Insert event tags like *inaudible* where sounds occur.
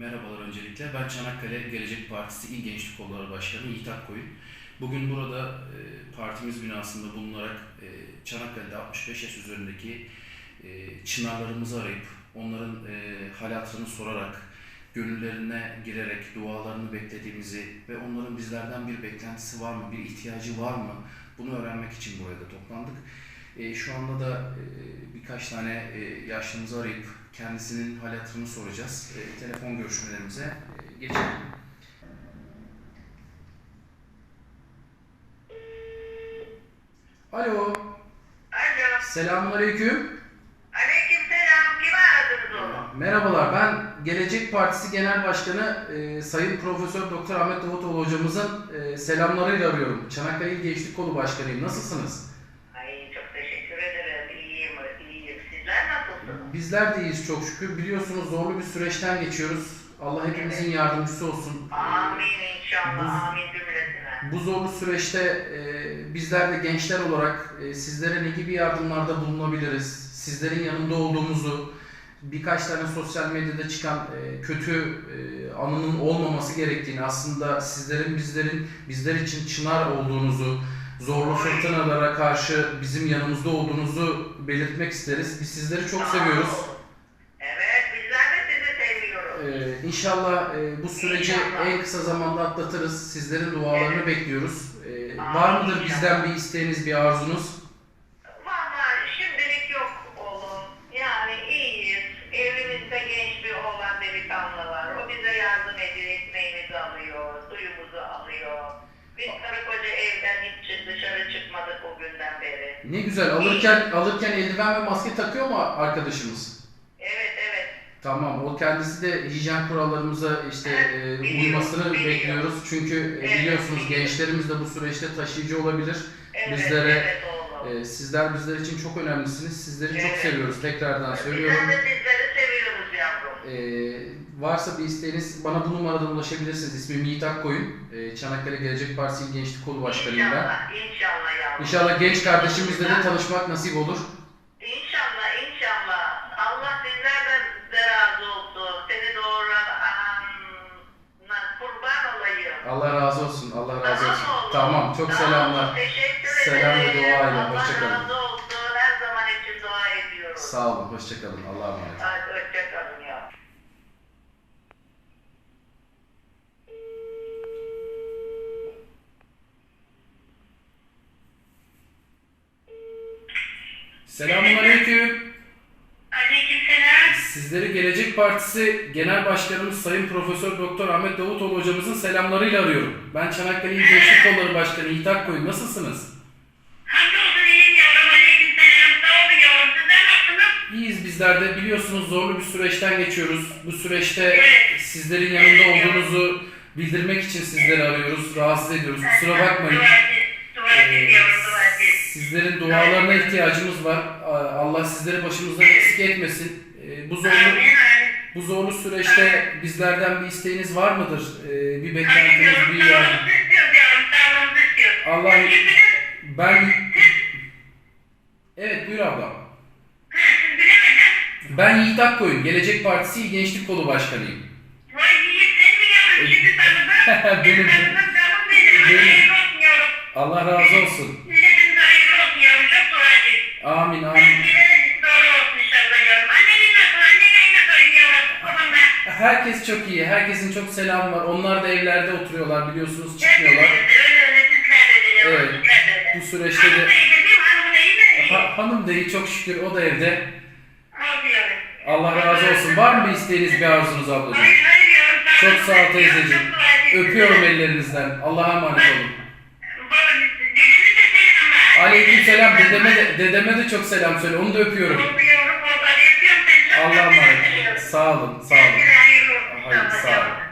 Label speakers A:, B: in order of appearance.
A: Merhabalar öncelikle. Ben Çanakkale Gelecek Partisi İl Gençlik Kolları Başkanı Yiğit Akkoyun. Bugün burada e, partimiz binasında bulunarak e, Çanakkale'de 65 yaş üzerindeki e, çınarlarımızı arayıp onların e, hal hatırını sorarak gönüllerine girerek dualarını beklediğimizi ve onların bizlerden bir beklentisi var mı, bir ihtiyacı var mı bunu öğrenmek için buraya da toplandık. E, şu anda da e, birkaç tane e, yaşlımızı arayıp kendisinin hal hatırını soracağız. E, telefon görüşmelerimize e, geçelim. Alo,
B: Alo.
A: selamünaleyküm.
B: Aleyküm selam. Kimi aradınız oğlum?
A: Merhabalar, ben Gelecek Partisi Genel Başkanı e, Sayın Profesör Doktor Ahmet Davutoğlu hocamızın e, selamlarıyla arıyorum. Çanakkale İl Gençlik Kolu Başkanıyım. Nasılsınız? Bizler de iyiyiz çok şükür. Biliyorsunuz zorlu bir süreçten geçiyoruz. Allah hepimizin yardımcısı olsun.
B: Amin inşallah.
A: Bu-
B: Amin cümlesine.
A: Bu zorlu süreçte e, bizler de gençler olarak e, sizlere ne gibi yardımlarda bulunabiliriz? Sizlerin yanında olduğumuzu, birkaç tane sosyal medyada çıkan e, kötü e, anının olmaması gerektiğini, aslında sizlerin bizlerin bizler için çınar olduğunuzu, zorlu fırtınalara karşı bizim yanımızda olduğunuzu belirtmek isteriz. Biz sizleri çok
B: Sağ
A: seviyoruz.
B: olun. Evet bizler de sizi seviyoruz.
A: Ee, inşallah e, bu süreci
B: İnşallah.
A: en kısa zamanda atlatırız. Sizlerin dualarını
B: Evet.
A: bekliyoruz. Ee, var mıdır bizden bir isteğiniz, bir arzunuz? Ne güzel. Alırken alırken eldiven ve maske takıyor mu arkadaşımız?
B: Evet evet.
A: Tamam. O kendisi de hijyen kurallarımıza işte e, uymasını
B: biliyorum.
A: bekliyoruz. Çünkü e,
B: Evet,
A: biliyorsunuz
B: biliyorum.
A: gençlerimiz de bu süreçte taşıyıcı olabilir.
B: Evet,
A: Bizlere,
B: evet.
A: Ee, sizler bizler için çok önemlisiniz. Sizleri çok
B: Evet.
A: seviyoruz. Tekrardan söylüyorum.
B: Bizler de seviyoruz
A: Ee, varsa bir isteğiniz bana bu numaradan ulaşabilirsiniz. İsmim Yiğit Akkoyun. Ee, Çanakkale Gelecek Partisi Gençlik Kolu Başkanıyım ben.
B: İnşallah, inşallah yavrum.
A: İnşallah genç kardeşimizle de tanışmak nasip olur.
B: İnşallah, inşallah. Allah sizlerden de razı olsun. Seni doğuran anana kurban olayım.
A: Allah razı olsun. Allah razı
B: Tamam
A: olsun.
B: oğlum.
A: Tamam. Çok
B: Tamam,
A: selamlar.
B: Teşekkür
A: Selam ve
B: ederim.
A: duayla.
B: Allah
A: Hoşça kalın.
B: razı olsun. Her zaman için dua ediyoruz.
A: Sağ olun. Hoşçakalın. Allah'a emanet.
B: Hadi hoşçakalın
A: Selamun Aleyküm.
B: Aleykümselam.
A: Sizleri Gelecek Partisi Genel Başkanımız Sayın Profesör Doktor Ahmet Davutoğlu hocamızın selamlarıyla arıyorum. Ben Çanakkale İl Gençlik Kolları Başkanı Yiğit Akkoyun. Nasılsınız?
B: Hamdolsun iyiyim yavrum. Aleykümselam. Sağ olun yavrum. Sizler nasılsınız?
A: İyiyiz bizler de. Biliyorsunuz zorlu bir süreçten geçiyoruz. Bu süreçte
B: Evet.
A: sizlerin yanında olduğunuzu bildirmek için sizleri arıyoruz. Rahatsız ediyoruz. Kusura bakmayın.
B: Dua
A: Ee,
B: edin yavrum. Dua.
A: Sizlerin dualarına ihtiyacımız var. Allah sizleri başımızdan eksik etmesin. Ee, Bu zorlu bu zorlu süreçte bizlerden bir isteğiniz var mıdır? Ee, Bir beklentiniz, bir yardım? Allah ben Evet buyur abla. Ben Yiğit Akkoyun, Gelecek Partisi İl Gençlik Kolu Başkanıyım.
B: Vay yiğit sen mi tanıdım. *laughs*
A: Benim.
B: Benim.
A: Allah razı olsun.
B: Babam ben.
A: Herkes çok iyi. Herkesin çok selamı var. Onlar da evlerde oturuyorlar biliyorsunuz çıkmıyorlar. Evet. Bu süreçte de? Ha- hanım da iyi çok şükür o da evde. Allah razı olsun. Var mı bir isteğiniz bir arzunuz ablacığım? Çok sağ ol teyzeciğim. Öpüyorum ellerinizden. Allah'a emanet olun. Aleyküm selam. Dedeme de, dedeme de çok selam söyle. Onu da öpüyorum.
B: Hadi öpüyorum seni. Çok
A: Allah'a emanet. Sağ olun. Sağ olun. Hayır, sağ olun.